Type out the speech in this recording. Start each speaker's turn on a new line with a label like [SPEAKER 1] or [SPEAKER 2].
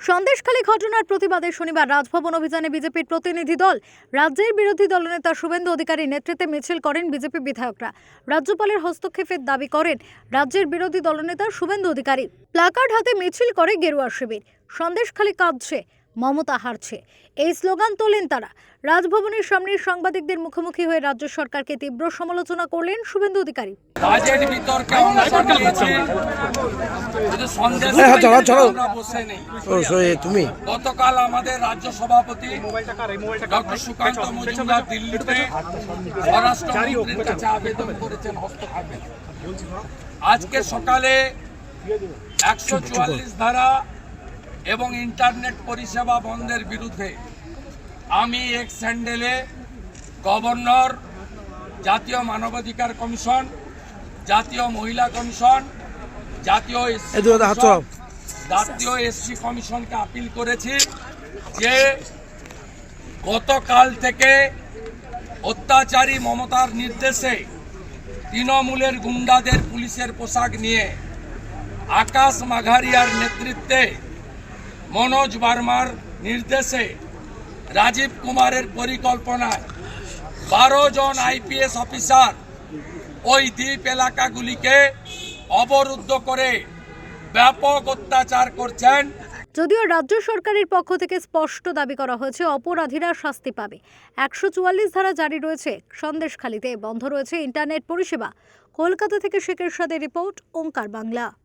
[SPEAKER 1] সন্দেশখালী ঘটনার প্রতিবাদে শনিবার রাজভবন অভিযানে বিজেপির প্রতিনিধি দল, রাজ্যের বিরোধী দলনেতা শুভেন্দু অধিকারীর নেতৃত্বে মিছিল করেন বিজেপি বিধায়করা। রাজ্যপালের হস্তক্ষেপের দাবি করেন রাজ্যের বিরোধী দলনেতা শুভেন্দু অধিকারী। প্লাকার্ড হাতে মিছিল করে গেরুয়া শিবির। সন্দেশখালী কাঁদছে। মমতা হারছে। এই স্লোগান তোলেন তারা। রাজভবনের সামনে সাংবাদিকদের মুখোমুখি হয়ে রাজ্য সরকারকে তীব্র সমালোচনা করলেন শুভেন্দু অধিকারী।
[SPEAKER 2] বাজেট বিতর্কে। আমরা
[SPEAKER 3] তুমি?
[SPEAKER 2] গতকাল আমাদের রাজ্য সভাপতি ডক্টর সুকান্ত মজুমদার দিল্লিতে স্বরাষ্ট্রমন্ত্রীর কাছে আবেদন করেছেন হস্তক্ষেপের। আজকে সকালে একশো চুয়াল্লিশ ধারা এবং ইন্টারনেট পরিষেবা বন্ধের বিরুদ্ধে আমি এক স্যান্ডেলে গভর্নর জাতীয় মানবাধিকার কমিশন জাতীয় মহিলা কমিশন জাতীয়। জাতীয় এসসি কমিশনকে আপিল করেছি যে গতকাল থেকে অত্যাচারী মমতার নির্দেশে তৃণমূলের গুন্ডাদের পুলিশের পোশাক নিয়ে আকাশ মাঘারিয়ার নেতৃত্বে মনোজ বার্মার নির্দেশে রাজীব কুমারের পরিকল্পনায় বারো জন আইপিএস অফিসার ওই দ্বীপ এলাকাগুলিকে অবরুদ্ধ করে ব্যাপক অত্যাচার করছেন।
[SPEAKER 1] যদিও রাজ্য সরকারের পক্ষ থেকে স্পষ্ট দাবি করা হয়েছে, অপরাধীরা শাস্তি পাবে। একশো চুয়াল্লিশ ধারা জারি রয়েছে সন্দেশখালিতে। বন্ধ রয়েছে ইন্টারনেট পরিষেবা। কলকাতা থেকে শেখের সাথে রিপোর্ট, ওঙ্কার বাংলা।